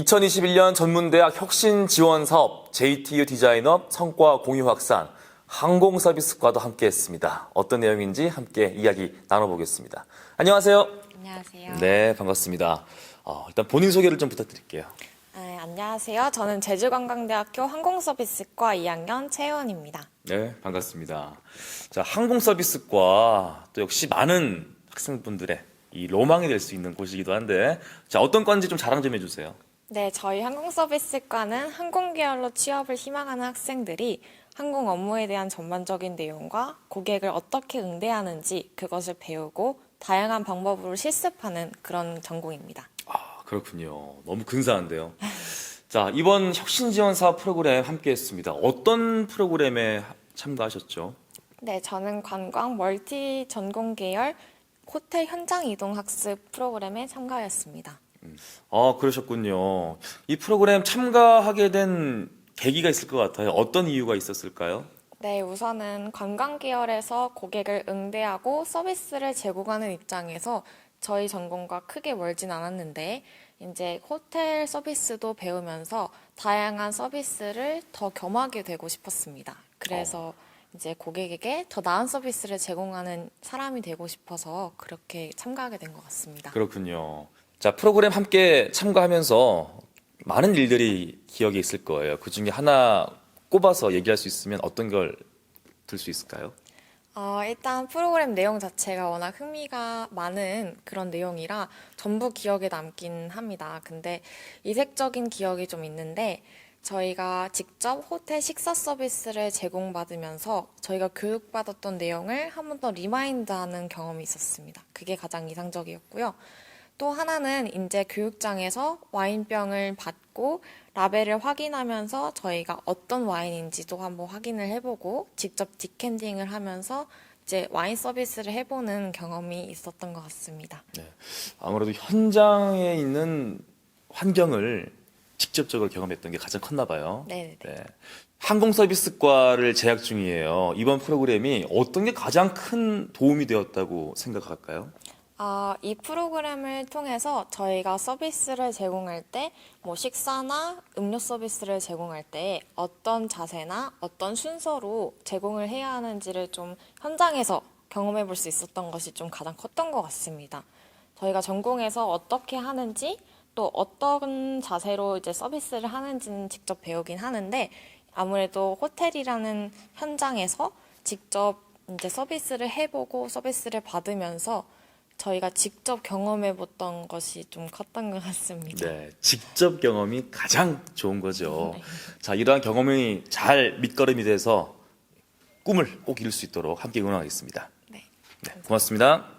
2021년 전문대학 혁신 지원 사업 JTU 디자인업 성과 공유 확산 항공 서비스과도 함께 했습니다. 어떤 내용인지 함께 이야기 나눠보겠습니다. 안녕하세요. 안녕하세요. 네, 반갑습니다. 어, 일단 본인 소개를 좀 부탁드릴게요. 네, 안녕하세요. 저는 제주관광대학교 항공서비스과 2학년 최혜원입니다. 네, 반갑습니다. 자, 항공 서비스과 또 역시 많은 학생분들의 이 로망이 될 수 있는 곳이기도 한데, 자, 어떤 건지 좀 자랑 좀 해주세요. 네, 저희 항공서비스과는 항공계열로 취업을 희망하는 학생들이 항공 업무에 대한 전반적인 내용과 고객을 어떻게 응대하는지 그것을 배우고 다양한 방법으로 실습하는 그런 전공입니다. 아, 그렇군요. 너무 근사한데요. 자, 이번 혁신 지원 사업 프로그램 함께 했습니다. 어떤 프로그램에 참가하셨죠? 네, 저는 관광 멀티 전공 계열 호텔 현장 이동 학습 프로그램에 참가했습니다. 아, 그러셨군요. 이 프로그램 참가하게 된 계기가 있을 것 같아요. 어떤 이유가 있었을까요? 네, 우선은 관광 계열에서 고객을 응대하고 서비스를 제공하는 입장에서 저희 전공과 크게 멀진 않았는데 이제 호텔 서비스도 배우면서 다양한 서비스를 더 겸하게 되고 싶었습니다. 그래서 이제 고객에게 더 나은 서비스를 제공하는 사람이 되고 싶어서 그렇게 참가하게 된 것 같습니다. 그렇군요. 자, 프로그램 함께 참가하면서 많은 일들이 기억에 있을 거예요. 그 중에 하나 꼽아서 얘기할 수 있으면 어떤 걸 들 수 있을까요? 어, 일단 프로그램 내용 자체가 워낙 흥미가 많은 그런 내용이라 전부 기억에 남긴 합니다. 근데 이색적인 기억이 좀 있는데 저희가 직접 호텔 식사 서비스를 제공받으면서 저희가 교육받았던 내용을 한 번 더 리마인드하는 경험이 있었습니다. 그게 가장 이상적이었고요. 또 하나는 이제 교육장에서 와인병을 받고 라벨을 확인하면서 저희가 어떤 와인인지도 한번 확인을 해보고 직접 디캔딩을 하면서 이제 와인 서비스를 해보는 경험이 있었던 것 같습니다. 네. 아무래도 현장에 있는 환경을 직접적으로 경험했던 게 가장 컸나 봐요. 네네. 네. 항공 서비스과를 재학 중이에요. 이번 프로그램이 어떤 게 가장 큰 도움이 되었다고 생각할까요? 아, 이 프로그램을 통해서 저희가 서비스를 제공할 때, 뭐 식사나 음료 서비스를 제공할 때 어떤 자세나 어떤 순서로 제공을 해야 하는지를 좀 현장에서 경험해 볼 수 있었던 것이 좀 가장 컸던 것 같습니다. 저희가 전공에서 어떻게 하는지 또 어떤 자세로 이제 서비스를 하는지는 직접 배우긴 하는데 아무래도 호텔이라는 현장에서 직접 이제 서비스를 해보고 서비스를 받으면서 저희가 직접 경험해 봤던 것이 좀 컸던 것 같습니다. 네, 직접 경험이 가장 좋은 거죠. 자, 이러한 경험이 잘 밑거름이 돼서 꿈을 꼭 이룰 수 있도록 함께 응원하겠습니다. 네. 네, 고맙습니다.